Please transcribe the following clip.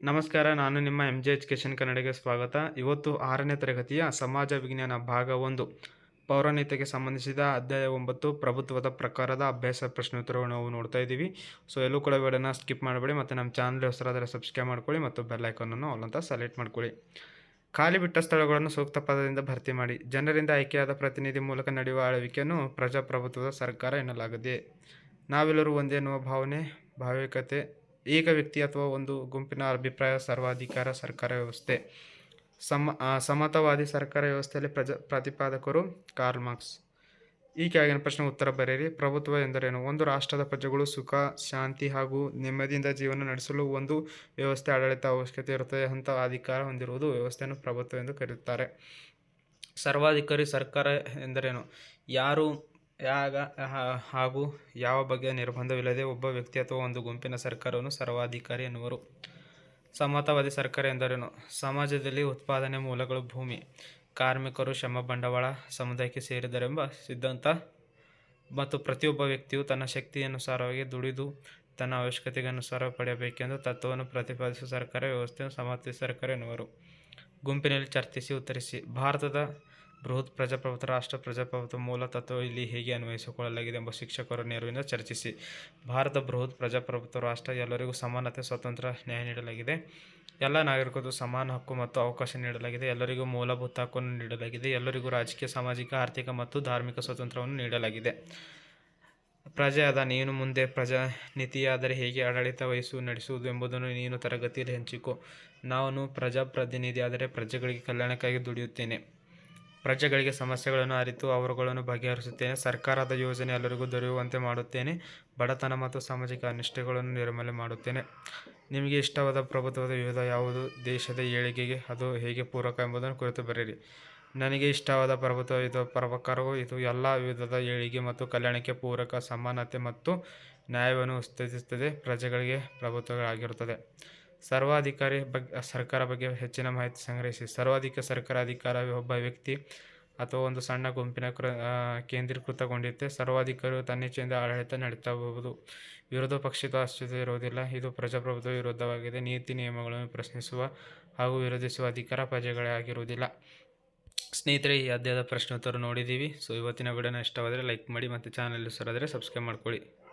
ನಮಸ್ಕಾರ, ನಾನು ನಿಮ್ಮ ಎಂ ಜೆ ಎಜುಕೇಷನ್ ಕನ್ನಡಿಗೆ ಸ್ವಾಗತ. ಇವತ್ತು ಆರನೇ ತರಗತಿಯ ಸಮಾಜ ವಿಜ್ಞಾನ ಭಾಗ ಒಂದು. ಪೌರಾಣಿತ್ಯಕ್ಕೆ ಸಂಬಂಧಿಸಿದ ಅಧ್ಯಾಯ ಒಂಬತ್ತು, ಪ್ರಭುತ್ವದ ಪ್ರಕಾರದ ಅಭ್ಯಾಸ ಪ್ರಶ್ನೋತ್ತರವನ್ನು ನಾವು ನೋಡ್ತಾ ಇದ್ದೀವಿ. ಸೊ ಎಲ್ಲೂ ಕೂಡ ವಿಡಿಯೋನ ಸ್ಕಿಪ್ ಮಾಡಬೇಡಿ ಮತ್ತು ನಮ್ಮ ಚಾನಲ್ ಹೆಸರಾದರೆ ಸಬ್ಸ್ಕ್ರೈಬ್ ಮಾಡ್ಕೊಳ್ಳಿ ಮತ್ತು ಬೆಲ್ಲೈಕನನ್ನು ಅವಲಂತ ಸೆಲೆಕ್ಟ್ ಮಾಡ್ಕೊಳ್ಳಿ. ಖಾಲಿ ಬಿಟ್ಟ ಸ್ಥಳಗಳನ್ನು ಸೂಕ್ತ ಪದದಿಂದ ಭರ್ತಿ ಮಾಡಿ. ಜನರಿಂದ ಆಯ್ಕೆಯಾದ ಪ್ರತಿನಿಧಿ ಮೂಲಕ ನಡೆಯುವ ಆಳ್ವಿಕೆಯನ್ನು ಪ್ರಜಾಪ್ರಭುತ್ವದ ಸರ್ಕಾರ ಎನ್ನಲಾಗಿದೆ. ನಾವೆಲ್ಲರೂ ಒಂದೇ ಎನ್ನುವ ಭಾವನೆ ಭಾವಿಕತೆ ಏಕ ವ್ಯಕ್ತಿ ಅಥವಾ ಒಂದು ಗುಂಪಿನ ಅಭಿಪ್ರಾಯ, ಸರ್ವಾಧಿಕಾರ, ಸರ್ಕಾರ ವ್ಯವಸ್ಥೆ. ಸಮ ಸಮತವಾದಿ ಸರ್ಕಾರ ವ್ಯವಸ್ಥೆಯಲ್ಲಿ ಪ್ರಜಾ, ಪ್ರತಿಪಾದಕರು ಕಾರ್ಲ್ ಮಾರ್ಕ್ಸ್. ಈ ಕೆಳಗಿನ ಪ್ರಶ್ನೆ ಉತ್ತರ ಬರೆಯಿರಿ. ಪ್ರಭುತ್ವ ಎಂದರೇನು? ಒಂದು ರಾಷ್ಟ್ರದ ಪ್ರಜೆಗಳು ಸುಖ, ಶಾಂತಿ ಹಾಗೂ ನೆಮ್ಮದಿಯಿಂದ ಜೀವನ ನಡೆಸಲು ಒಂದು ವ್ಯವಸ್ಥೆ ಆಡಳಿತ ಅವಶ್ಯಕತೆ ಇರುತ್ತದೆ. ಅಂತ ಅಧಿಕಾರ ಹೊಂದಿರುವುದು ವ್ಯವಸ್ಥೆಯನ್ನು ಪ್ರಭುತ್ವ ಎಂದು ಕರೆಯುತ್ತಾರೆ. ಸರ್ವಾಧಿಕಾರಿ ಸರ್ಕಾರ ಎಂದರೇನು? ಯಾರು ಯಾಗ ಹಾಗೂ ಯಾವ ಬಗೆಯ ನಿರ್ಬಂಧವಿಲ್ಲದೆ ಒಬ್ಬ ವ್ಯಕ್ತಿ ಅಥವಾ ಒಂದು ಗುಂಪಿನ ಸರ್ಕಾರವನ್ನು ಸರ್ವಾಧಿಕಾರಿ ಎನ್ನುವರು. ಸಮತಾವಾದಿ ಸರ್ಕಾರ ಎಂದರೇನು? ಸಮಾಜದಲ್ಲಿ ಉತ್ಪಾದನೆ ಮೂಲಗಳು ಭೂಮಿ, ಕಾರ್ಮಿಕರು ಶ್ರಮ ಬಂಡವಾಳ, ಸಮುದಾಯಕ್ಕೆ ಸೇರಿದರೆಂಬ ಸಿದ್ಧಾಂತ ಮತ್ತು ಪ್ರತಿಯೊಬ್ಬ ವ್ಯಕ್ತಿಯು ತನ್ನ ಶಕ್ತಿಯನುಸಾರವಾಗಿ ದುಡಿದು ತನ್ನ ಅವಶ್ಯಕತೆಗೆ ಅನುಸಾರ ಪಡೆಯಬೇಕೆಂದು ತತ್ವವನ್ನು ಪ್ರತಿಪಾದಿಸುವ ಸರ್ಕಾರ, ವ್ಯವಸ್ಥೆಯನ್ನು ಸಮಾಜವಾದಿ ಸರ್ಕಾರ ಎನ್ನುವರು. ಗುಂಪಿನಲ್ಲಿ ಚರ್ಚಿಸಿ, ಉತ್ತರಿಸಿ, ಭಾರತದ ಬೃಹತ್ ಪ್ರಜಾಪ್ರಭುತ್ವ, ರಾಷ್ಟ್ರ ಪ್ರಜಾಪ್ರಭುತ್ವ ಮೂಲ ತತ್ವ ಇಲ್ಲಿ ಹೇಗೆ ಅನ್ವಯಿಸಿಕೊಳ್ಳಲಾಗಿದೆ ಎಂಬ ಶಿಕ್ಷಕರ ನೆರವಿನ ಚರ್ಚಿಸಿ. ಭಾರತ ಬೃಹತ್ ಪ್ರಜಾಪ್ರಭುತ್ವ, ರಾಷ್ಟ್ರ ಎಲ್ಲರಿಗೂ ಸಮಾನತೆ, ಸ್ವತಂತ್ರ ನ್ಯಾಯ ನೀಡಲಾಗಿದೆ. ಎಲ್ಲ ನಾಗರಿಕರು ಸಮಾನ ಹಕ್ಕು ಮತ್ತು ಅವಕಾಶ ನೀಡಲಾಗಿದೆ. ಎಲ್ಲರಿಗೂ ಮೂಲಭೂತ ಹಕ್ಕನ್ನು ನೀಡಲಾಗಿದೆ. ಎಲ್ಲರಿಗೂ ರಾಜಕೀಯ, ಸಾಮಾಜಿಕ, ಆರ್ಥಿಕ ಮತ್ತು ಧಾರ್ಮಿಕ ಸ್ವಾತಂತ್ರ್ಯವನ್ನು ನೀಡಲಾಗಿದೆ. ಪ್ರಜೆಯಾದ ನೀನು ಮುಂದೆ ಪ್ರಜಾ ನೀತಿಯಾದರೆ ಹೇಗೆ ಆಡಳಿತ ವಹಿಸು, ನಡೆಸುವುದು ಎಂಬುದನ್ನು ನೀನು ತರಗತಿಯಲ್ಲಿ ಹಂಚಿಕೊ. ನಾನು ಪ್ರಜಾಪ್ರತಿನಿಧಿಯಾದರೆ ಪ್ರಜೆಗಳಿಗೆ ಕಲ್ಯಾಣಕ್ಕಾಗಿ ದುಡಿಯುತ್ತೇನೆ. ಪ್ರಜೆಗಳಿಗೆ ಸಮಸ್ಯೆಗಳನ್ನು ಅರಿತು ಅವರುಗಳನ್ನು ಬಗೆಹರಿಸುತ್ತೇನೆ. ಸರ್ಕಾರದ ಯೋಜನೆ ಎಲ್ಲರಿಗೂ ದೊರೆಯುವಂತೆ ಮಾಡುತ್ತೇನೆ. ಬಡತನ ಮತ್ತು ಸಾಮಾಜಿಕ ಅನಿಷ್ಟಗಳನ್ನು ನಿರ್ಮೂಲನೆ ಮಾಡುತ್ತೇನೆ. ನಿಮಗೆ ಇಷ್ಟವಾದ ಪ್ರಭುತ್ವದ ವಿವಿಧ ಯಾವುದು? ದೇಶದ ಏಳಿಗೆಗೆ ಅದು ಹೇಗೆ ಪೂರಕ ಎಂಬುದನ್ನು ಕುರಿತು ಬರೆಯಿರಿ. ನನಗೆ ಇಷ್ಟವಾದ ಪ್ರಭುತ್ವ ಇದು ಪ್ರಭಾಕರವು ಇದು ಎಲ್ಲ ವಿಧದ ಏಳಿಗೆ ಮತ್ತು ಕಲ್ಯಾಣಕ್ಕೆ ಪೂರಕ, ಸಮಾನತೆ ಮತ್ತು ನ್ಯಾಯವನ್ನು ಉತ್ತೇಜಿಸುತ್ತದೆ ಪ್ರಜೆಗಳಿಗೆ ಪ್ರಭುತ್ವಗಳಾಗಿರುತ್ತದೆ ಸರ್ವಾಧಿಕಾರಿ ಬಗ್ಗೆ ಸರ್ಕಾರ ಬಗ್ಗೆ ಹೆಚ್ಚಿನ ಮಾಹಿತಿ ಸಂಗ್ರಹಿಸಿ. ಸರ್ವಾಧಿಕ ಸರ್ಕಾರ ಅಧಿಕಾರ ಒಬ್ಬ ವ್ಯಕ್ತಿ ಅಥವಾ ಒಂದು ಸಣ್ಣ ಗುಂಪಿನ ಕ್ರ ಕೇಂದ್ರೀಕೃತಗೊಂಡಿದ್ದೆ. ಸರ್ವಾಧಿಕಾರಿಯು ತನ್ನಿಚ್ಛೆಯಿಂದ ಆಡಳಿತ ನಡೆಸಬಹುದು. ವಿರೋಧ ಪಕ್ಷದ ಅಸ್ತಿತ್ವ ಇರುವುದಿಲ್ಲ. ಇದು ಪ್ರಜಾಪ್ರಭುತ್ವ ವಿರುದ್ಧವಾಗಿದೆ. ನೀತಿ ನಿಯಮಗಳನ್ನು ಪ್ರಶ್ನಿಸುವ ಹಾಗೂ ವಿರೋಧಿಸುವ ಅಧಿಕಾರ ಪ್ರಜೆಗಳೇ ಆಗಿರುವುದಿಲ್ಲ. ಸ್ನೇಹಿತರೆ, ಈ ಅಧ್ಯಾಯದ ಪ್ರಶ್ನೋತ್ತರ ನೋಡಿದ್ದೀವಿ. ಸೊ, ಇವತ್ತಿನ ವಿಡಿಯೋನ ಇಷ್ಟವಾದರೆ ಲೈಕ್ ಮಾಡಿ ಮತ್ತು ಚಾನಲ್ ಹೆಸರಾದರೆ ಸಬ್ಸ್ಕ್ರೈಬ್ ಮಾಡ್ಕೊಳ್ಳಿ.